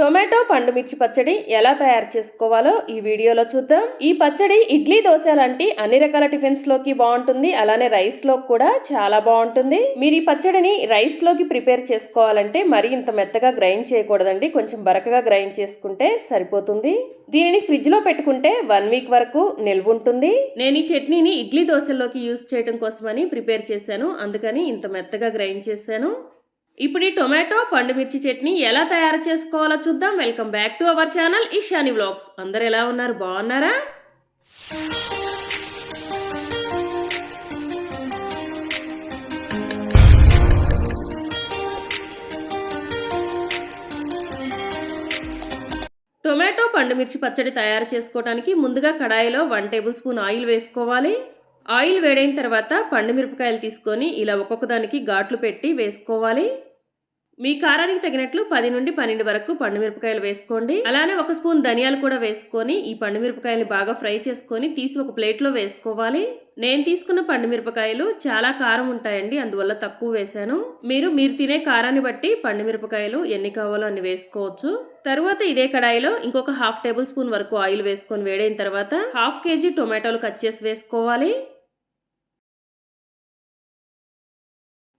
Tomato పండు మిర్చి పచ్చడి ఎలా తయారు చేసుకోవాలో ఈ వీడియోలో చూద్దాం. ఈ పచ్చడి ఇడ్లీ దోశ లాంటి అన్ని రకాల టిఫిన్స్లోకి బాగుంటుంది. అలానే రైస్లో కూడా చాలా బాగుంటుంది. మీరు ఈ పచ్చడిని రైస్లోకి ప్రిపేర్ చేసుకోవాలంటే మరి ఇంత మెత్తగా గ్రైండ్ చేయకూడదండి. కొంచెం బరకగా గ్రైండ్ చేసుకుంటే సరిపోతుంది. దీనిని ఫ్రిడ్జ్లో పెట్టుకుంటే వన్ వీక్ వరకు నిల్వ ఉంటుంది. నేను ఈ చట్నీని ఇడ్లీ దోశల్లోకి యూజ్ చేయడం కోసమని ప్రిపేర్ చేశాను. అందుకని ఇంత మెత్తగా గ్రైండ్ చేశాను. ఇప్పుడు ఈ టొమాటో పండు మిర్చి చట్నీ ఎలా తయారు చేసుకోవాలో చూద్దాం. Welcome back to our channel Eshani vlogs. అందరు ఎలా ఉన్నారు? బాగున్నారా? టొమాటో పండుమిర్చి పచ్చడి తయారు చేసుకోవడానికి ముందుగా కడాయిలో వన్ టేబుల్ స్పూన్ ఆయిల్ వేసుకోవాలి. ఆయిల్ వేడైన తర్వాత పండు మిరపకాయలు తీసుకొని ఇలా ఒక్కొక్క దానికి ఘాట్లు పెట్టి వేసుకోవాలి. మీ కారానికి తగినట్లు పది నుండి పన్నెండు వరకు పండు మిరపకాయలు వేసుకోండి. అలానే ఒక స్పూన్ ధనియాలు కూడా వేసుకొని ఈ పండు మిరపకాయలు బాగా ఫ్రై చేసుకొని తీసి ఒక ప్లేట్లో వేసుకోవాలి. నేను తీసుకున్న పండు మిరపకాయలు చాలా కారం ఉంటాయండి అందువల్ల తక్కువ వేశాను. మీరు మీరు తినే కారాన్ని బట్టి పండు మిరపకాయలు ఎన్ని కావాలో అన్ని వేసుకోవచ్చు. తరువాత ఇదే కడాయిలో ఇంకొక హాఫ్ టేబుల్ స్పూన్ వరకు ఆయిల్ వేసుకొని వేడైన తర్వాత హాఫ్ కేజీ టొమాటోలు కట్ చేసి వేసుకోవాలి.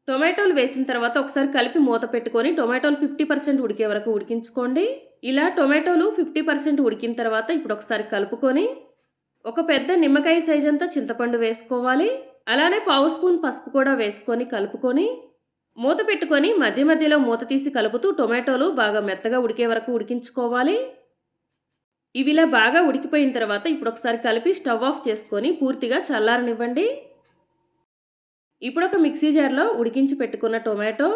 టొమాటోలు వేసిన తర్వాత ఒకసారి కలిపి మూత పెట్టుకొని టొమాటోలు ఫిఫ్టీ పర్సెంట్ ఉడికే వరకు ఉడికించుకోండి. ఇలా టొమాటోలు ఫిఫ్టీ పర్సెంట్ ఉడికిన తర్వాత ఇప్పుడు ఒకసారి కలుపుకొని ఒక పెద్ద నిమ్మకాయ సైజ్ అంతా చింతపండు వేసుకోవాలి. అలానే పావు స్పూన్ పసుపు కూడా వేసుకొని కలుపుకొని మూత పెట్టుకొని మధ్య మధ్యలో మూత తీసి కలుపుతూ టొమాటోలు బాగా మెత్తగా ఉడికే వరకు ఉడికించుకోవాలి. ఇవిలా బాగా ఉడికిపోయిన తర్వాత ఇప్పుడు ఒకసారి కలిపి స్టవ్ ఆఫ్ చేసుకొని పూర్తిగా చల్లారనివ్వండి. ఇప్పుడు ఒక మిక్సీ జార్లో ఉడికించి పెట్టుకున్న టొమాటో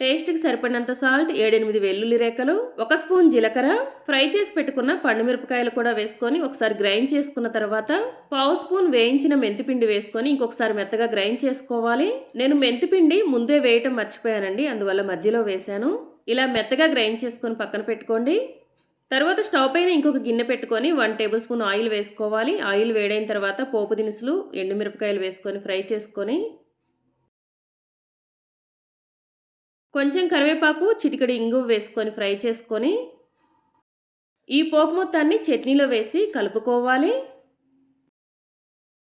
టేస్ట్కి సరిపడినంత సాల్ట్ ఏడెనిమిది వెల్లుల్లి రేఖలు ఒక స్పూన్ జీలకర్ర ఫ్రై చేసి పెట్టుకున్న పండు మిరపకాయలు కూడా వేసుకొని ఒకసారి గ్రైండ్ చేసుకున్న తర్వాత పావు స్పూన్ వేయించిన మెంతిపిండి వేసుకొని ఇంకొకసారి మెత్తగా గ్రైండ్ చేసుకోవాలి. నేను మెంతిపిండి ముందే వేయటం మర్చిపోయానండి అందువల్ల మధ్యలో వేశాను. ఇలా మెత్తగా గ్రైండ్ చేసుకొని పక్కన పెట్టుకోండి. తర్వాత స్టవ్ పైన ఇంకొక గిన్నె పెట్టుకొని వన్ టేబుల్ స్పూన్ ఆయిల్ వేసుకోవాలి. ఆయిల్ వేడైన తర్వాత పోపు దినుసులు ఎండుమిరపకాయలు వేసుకొని ఫ్రై చేసుకొని కొంచెం కరివేపాకు చిటికడి ఇంగువ వేసుకొని ఫ్రై చేసుకొని ఈ పోపు మొత్తాన్ని చట్నీలో వేసి కలుపుకోవాలి.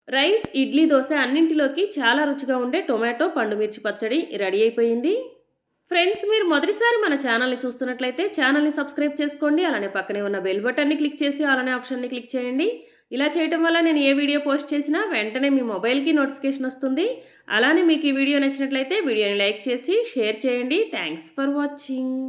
రైస్ ఇడ్లీ దోశ అన్నింటిలోకి చాలా రుచిగా ఉండే టొమాటో పండుమిర్చి పచ్చడి రెడీ అయిపోయింది. ఫ్రెండ్స్ మీరు మొదటిసారి మన ఛానల్ని చూస్తున్నట్లయితే ఛానల్ని సబ్స్క్రైబ్ చేసుకోండి అలానే పక్కనే ఉన్న బెల్ బటన్ని క్లిక్ చేసి అలానే ఆప్షన్ని క్లిక్ చేయండి. ఇలా చేయటం వల్ల నేను ఏ వీడియో పోస్ట్ చేసినా వెంటనే మీ మొబైల్కి నోటిఫికేషన్ వస్తుంది. అలానే మీకు ఈ వీడియో నచ్చినట్లయితే వీడియోని లైక్ చేసి షేర్ చేయండి. Thanks for watching.